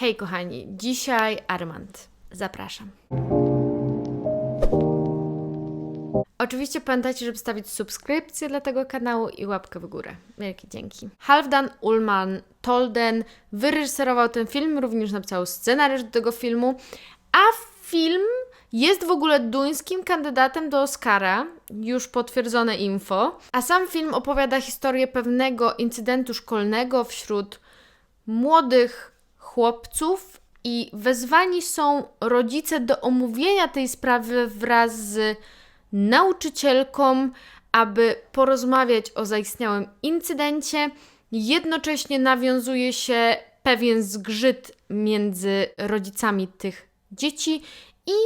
Hej kochani, dzisiaj Armand. Zapraszam. Oczywiście pamiętajcie, żeby stawić subskrypcję dla tego kanału i łapkę w górę. Wielkie dzięki. Halfdan Ullman Tolden wyreżyserował ten film, również napisał scenariusz do tego filmu, a film jest w ogóle duńskim kandydatem do Oscara, już potwierdzone info. A sam film opowiada historię pewnego incydentu szkolnego wśród młodych chłopców i wezwani są rodzice do omówienia tej sprawy wraz z nauczycielką, aby porozmawiać o zaistniałym incydencie. Jednocześnie nawiązuje się pewien zgrzyt między rodzicami tych dzieci i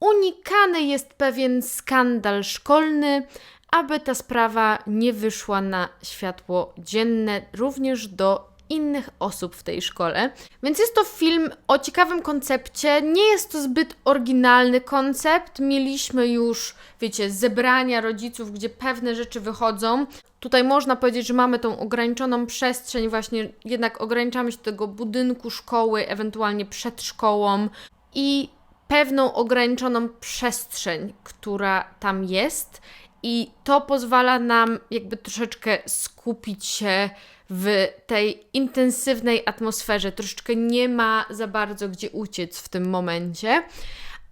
unikany jest pewien skandal szkolny, aby ta sprawa nie wyszła na światło dzienne również do innych osób w tej szkole. Więc jest to film o ciekawym koncepcie. Nie jest to zbyt oryginalny koncept. Mieliśmy już, wiecie, zebrania rodziców, gdzie pewne rzeczy wychodzą. Tutaj można powiedzieć, że mamy tą ograniczoną przestrzeń, właśnie jednak ograniczamy się do tego budynku szkoły, ewentualnie przed szkołą i pewną ograniczoną przestrzeń, która tam jest. I to pozwala nam jakby troszeczkę skupić się w tej intensywnej atmosferze. Troszeczkę nie ma za bardzo gdzie uciec w tym momencie,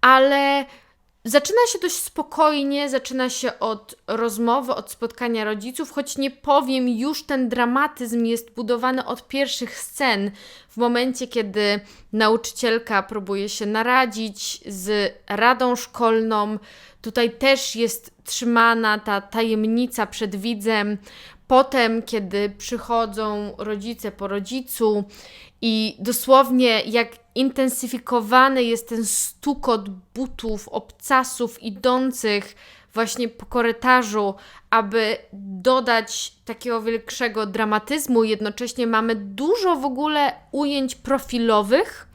ale zaczyna się dość spokojnie, zaczyna się od rozmowy, od spotkania rodziców, choć nie powiem, już ten dramatyzm jest budowany od pierwszych scen, w momencie, kiedy nauczycielka próbuje się naradzić z radą szkolną. Tutaj też jest trzymana ta tajemnica przed widzem. Potem, kiedy przychodzą rodzice po rodzicu i dosłownie jak intensyfikowany jest ten stukot butów, obcasów idących właśnie po korytarzu, aby dodać takiego większego dramatyzmu, jednocześnie mamy dużo w ogóle ujęć profilowych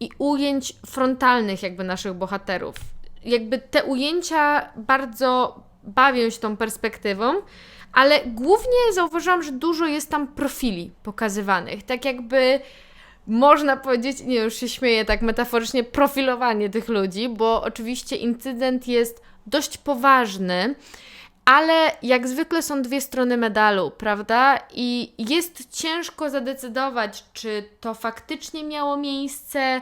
i ujęć frontalnych jakby naszych bohaterów. Jakby te ujęcia bardzo bawią się tą perspektywą, ale głównie zauważyłam, że dużo jest tam profili pokazywanych. Tak jakby można powiedzieć, nie już się śmieję tak metaforycznie, profilowanie tych ludzi, bo oczywiście incydent jest dość poważny, ale jak zwykle są dwie strony medalu, prawda? I jest ciężko zadecydować, czy to faktycznie miało miejsce,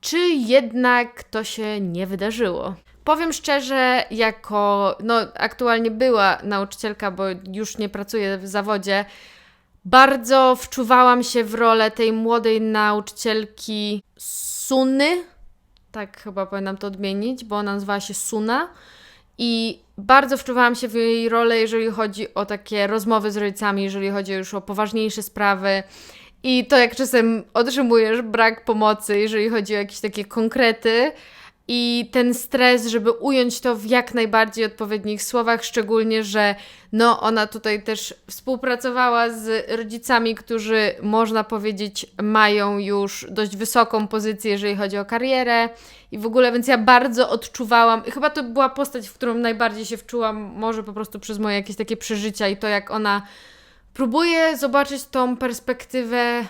czy jednak to się nie wydarzyło. Powiem szczerze, jako no, aktualnie była nauczycielka, bo już nie pracuję w zawodzie, bardzo wczuwałam się w rolę tej młodej nauczycielki Suny. Tak chyba powinnam to odmienić, bo ona nazywała się Suna. I bardzo wczuwałam się w jej rolę, jeżeli chodzi o takie rozmowy z rodzicami, jeżeli chodzi już o poważniejsze sprawy. I to, jak czasem otrzymujesz brak pomocy, jeżeli chodzi o jakieś takie konkrety, i ten stres, żeby ująć to w jak najbardziej odpowiednich słowach, szczególnie, że no ona tutaj też współpracowała z rodzicami, którzy można powiedzieć mają już dość wysoką pozycję, jeżeli chodzi o karierę i w ogóle, więc ja bardzo odczuwałam, i chyba to była postać, w którą najbardziej się wczułam, może po prostu przez moje jakieś takie przeżycia i to, jak ona próbuje zobaczyć tą perspektywę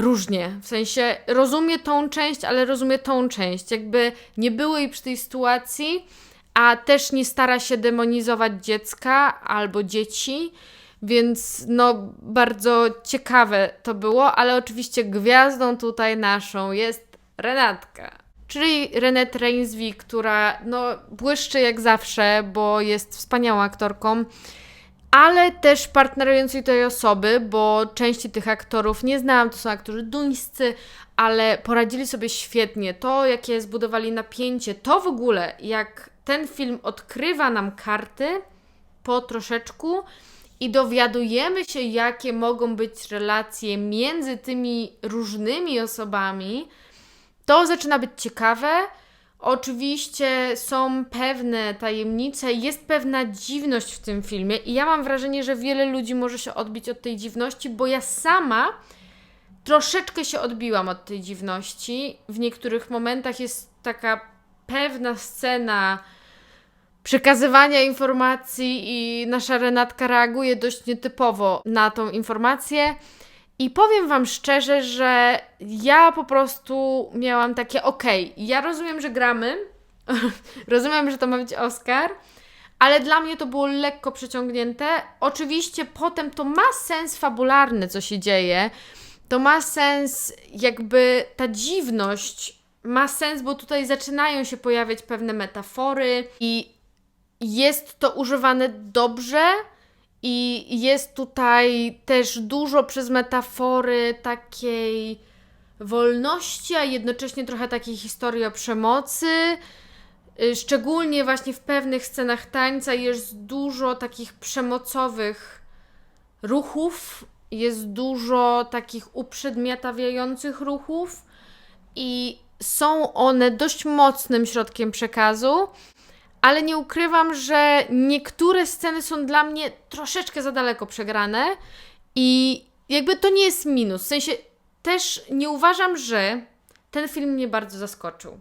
różnie. W sensie rozumie tą część, ale rozumie tą część. Jakby nie było jej przy tej sytuacji, a też nie stara się demonizować dziecka albo dzieci. Więc no, bardzo ciekawe to było, ale oczywiście gwiazdą tutaj naszą jest Renatka. Czyli Renette Reinsvi, która no, błyszczy jak zawsze, bo jest wspaniałą aktorką ale też partnerującej tej osoby, bo części tych aktorów nie znałam, to są aktorzy duńscy, ale poradzili sobie świetnie. To, jakie zbudowali napięcie, to w ogóle, jak ten film odkrywa nam karty po troszeczku i dowiadujemy się, jakie mogą być relacje między tymi różnymi osobami, to zaczyna być ciekawe. Oczywiście są pewne tajemnice, jest pewna dziwność w tym filmie, i ja mam wrażenie, że wiele ludzi może się odbić od tej dziwności, bo ja sama troszeczkę się odbiłam od tej dziwności. W niektórych momentach jest taka pewna scena przekazywania informacji, i nasza Renatka reaguje dość nietypowo na tą informację. I powiem Wam szczerze, że ja po prostu miałam takie, okej, ja rozumiem, że gramy, rozumiem, że to ma być Oscar, ale dla mnie to było lekko przeciągnięte. Oczywiście potem to ma sens fabularny, co się dzieje. To ma sens, jakby ta dziwność ma sens, bo tutaj zaczynają się pojawiać pewne metafory i jest to używane dobrze. I jest tutaj też dużo przez metafory takiej wolności, a jednocześnie trochę takiej historii o przemocy. Y, Szczególnie właśnie w pewnych scenach tańca jest dużo takich przemocowych ruchów, jest dużo takich uprzedmiotawiających ruchów i są one dość mocnym środkiem przekazu, ale nie ukrywam, że niektóre sceny są dla mnie troszeczkę za daleko przegrane i jakby to nie jest minus. W sensie też nie uważam, że ten film mnie bardzo zaskoczył.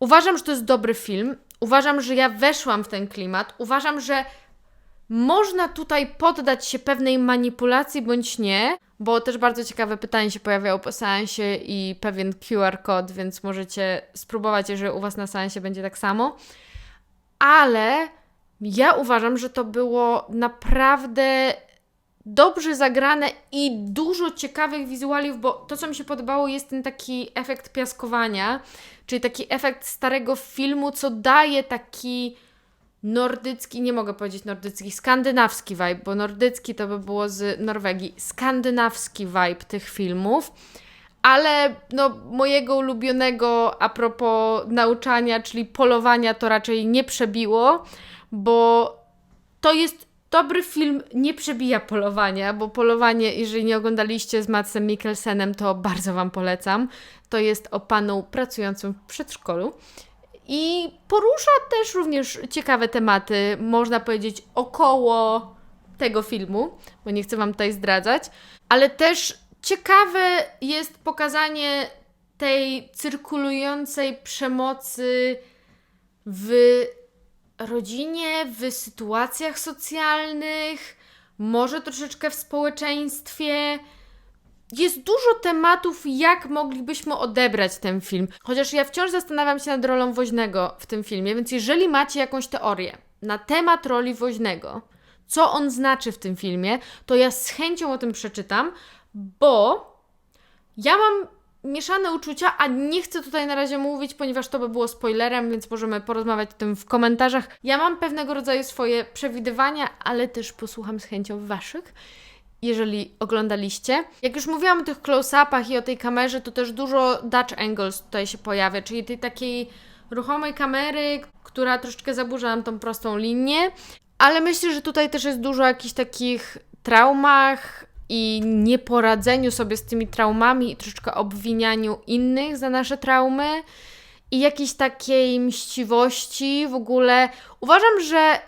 Uważam, że to jest dobry film. Uważam, że ja weszłam w ten klimat. Uważam, że można tutaj poddać się pewnej manipulacji bądź nie, bo też bardzo ciekawe pytanie się pojawiało po seansie i pewien QR kod, więc możecie spróbować, jeżeli u Was na seansie będzie tak samo. Ale ja uważam, że to było naprawdę dobrze zagrane i dużo ciekawych wizualiów, bo to, co mi się podobało, jest ten taki efekt piaskowania, czyli taki efekt starego filmu, co daje taki nordycki, nie mogę powiedzieć nordycki, skandynawski vibe, bo nordycki to by było z Norwegii, skandynawski vibe tych filmów. Ale no, mojego ulubionego a propos nauczania, czyli polowania, to raczej nie przebiło, bo to jest dobry film, nie przebija polowania, bo polowanie, jeżeli nie oglądaliście z Matsem Mikkelsenem, to bardzo Wam polecam. To jest o panu pracującym w przedszkolu. I porusza też również ciekawe tematy, można powiedzieć, około tego filmu, bo nie chcę Wam tutaj zdradzać, ale też ciekawe jest pokazanie tej cyrkulującej przemocy w rodzinie, w sytuacjach socjalnych, może troszeczkę w społeczeństwie. Jest dużo tematów, jak moglibyśmy odebrać ten film. Chociaż ja wciąż zastanawiam się nad rolą woźnego w tym filmie, więc jeżeli macie jakąś teorię na temat roli woźnego, co on znaczy w tym filmie, to ja z chęcią o tym przeczytam, bo ja mam mieszane uczucia, a nie chcę tutaj na razie mówić, ponieważ to by było spoilerem, więc możemy porozmawiać o tym w komentarzach. Ja mam pewnego rodzaju swoje przewidywania, ale też posłucham z chęcią Waszych. Jeżeli oglądaliście. Jak już mówiłam o tych close-upach i o tej kamerze, to też dużo Dutch angles tutaj się pojawia, czyli tej takiej ruchomej kamery, która troszeczkę zaburza nam tą prostą linię. Ale myślę, że tutaj też jest dużo jakichś takich traumach, i nieporadzeniu sobie z tymi traumami i troszeczkę obwinianiu innych za nasze traumy i jakiejś takiej mściwości w ogóle. Uważam, że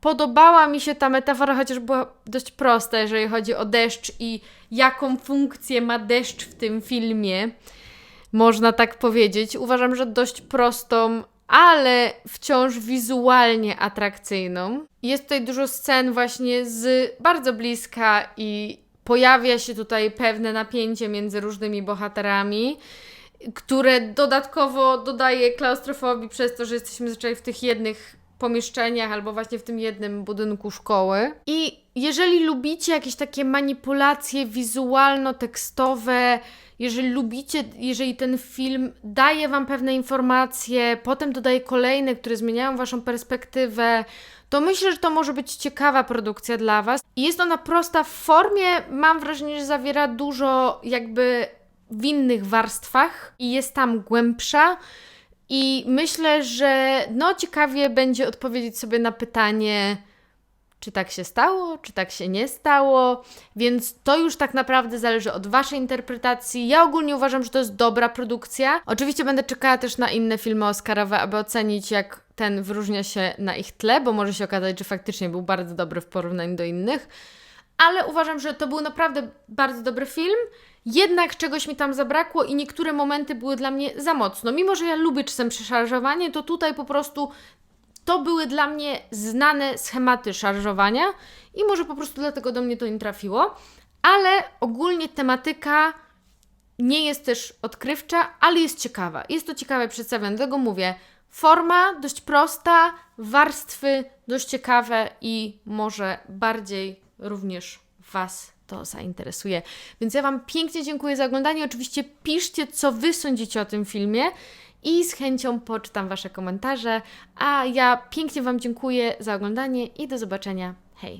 podobała mi się ta metafora, chociaż była dość prosta, jeżeli chodzi o deszcz i jaką funkcję ma deszcz w tym filmie. Można tak powiedzieć. Uważam, że dość prostą, ale wciąż wizualnie atrakcyjną. Jest tutaj dużo scen właśnie z bardzo bliska i pojawia się tutaj pewne napięcie między różnymi bohaterami, które dodatkowo dodaje klaustrofobii przez to, że jesteśmy zazwyczaj w tych jednych pomieszczeniach albo właśnie w tym jednym budynku szkoły. I jeżeli lubicie jakieś takie manipulacje wizualno-tekstowe, jeżeli lubicie, jeżeli ten film daje Wam pewne informacje, potem dodaje kolejne, które zmieniają Waszą perspektywę, to myślę, że to może być ciekawa produkcja dla Was. I jest ona prosta w formie, mam wrażenie, że zawiera dużo jakby w innych warstwach i jest tam głębsza. I myślę, że no ciekawie będzie odpowiedzieć sobie na pytanie, czy tak się stało, czy tak się nie stało, więc to już tak naprawdę zależy od Waszej interpretacji. Ja ogólnie uważam, że to jest dobra produkcja. Oczywiście będę czekała też na inne filmy Oscarowe, aby ocenić, jak ten wyróżnia się na ich tle, bo może się okazać, że faktycznie był bardzo dobry w porównaniu do innych. Ale uważam, że to był naprawdę bardzo dobry film. Jednak czegoś mi tam zabrakło i niektóre momenty były dla mnie za mocno. Mimo, że ja lubię czasem przeszarżowanie, to tutaj po prostu to były dla mnie znane schematy szarżowania i może po prostu dlatego do mnie to nie trafiło. ale ogólnie tematyka nie jest też odkrywcza, ale jest ciekawa. Jest to ciekawe przedstawione, dlatego mówię, forma dość prosta, warstwy dość ciekawe i może bardziej również Was to zainteresuje. Więc ja Wam pięknie dziękuję za oglądanie. Oczywiście piszcie, co Wy sądzicie o tym filmie i z chęcią poczytam Wasze komentarze. A ja pięknie Wam dziękuję za oglądanie i do zobaczenia. Hej!